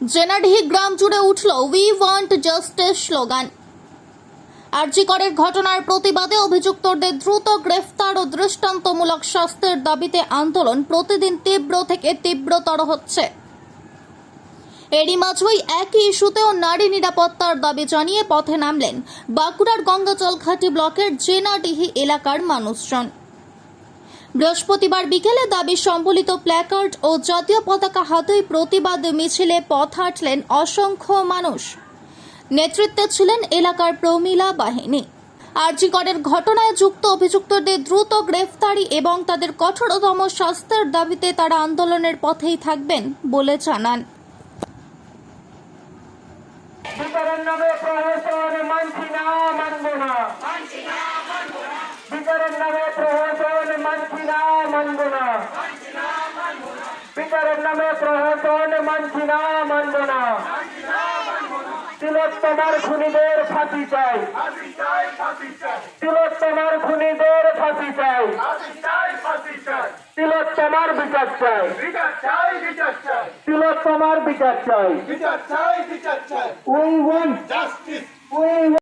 জেনাডিহি গ্রাম জুড়ে উঠল উই ওয়ান্ট জাস্টিস স্লোগান আরজিকরের ঘটনার প্রতিবাদে অভিযুক্তদের দ্রুত গ্রেফতার ও দৃষ্টান্তমূলক শাস্তির দাবিতে আন্দোলন প্রতিদিন তীব্র থেকে তীব্রতর হচ্ছে। এরই মাঝেই একই ইস্যুতেও নারী নিরাপত্তার দাবি জানিয়ে পথে নামলেন বাঁকুড়ার গঙ্গাজলঘাটি ব্লকের জেনাডিহি এলাকার মানুষজন। বৃহস্পতিবার বিকেলে দাবি সম্বলিত প্ল্যাকার্ড ও জাতীয় পতাকা হাতেই প্রতিবাদ মিছিলে পথ হাঁটলেন অসংখ্য মানুষ। নেতৃত্বে ছিলেন এলাকার প্রমিলা বাহিনী। আরজিকরের ঘটনায় যুক্ত অভিযুক্তদের দ্রুত গ্রেফতারি এবং তাদের কঠোরতম শাস্তির দাবিতে তারা আন্দোলনের পথেই থাকবেন বলে জানান। বিচারের নামে প্রহসন মানছি না, মানব না। বিচারের নামে মানব না। বিচারের নামে প্রহসন মানছি না মানব না। তিলোত্তমার খুনিদের ফাঁসি চাই। তিলোত্তমার খুনিদের ফাঁসি চাই। তিলোত্তমার বিচার চাই। তিলোত্তমার বিচার চাই। We want justice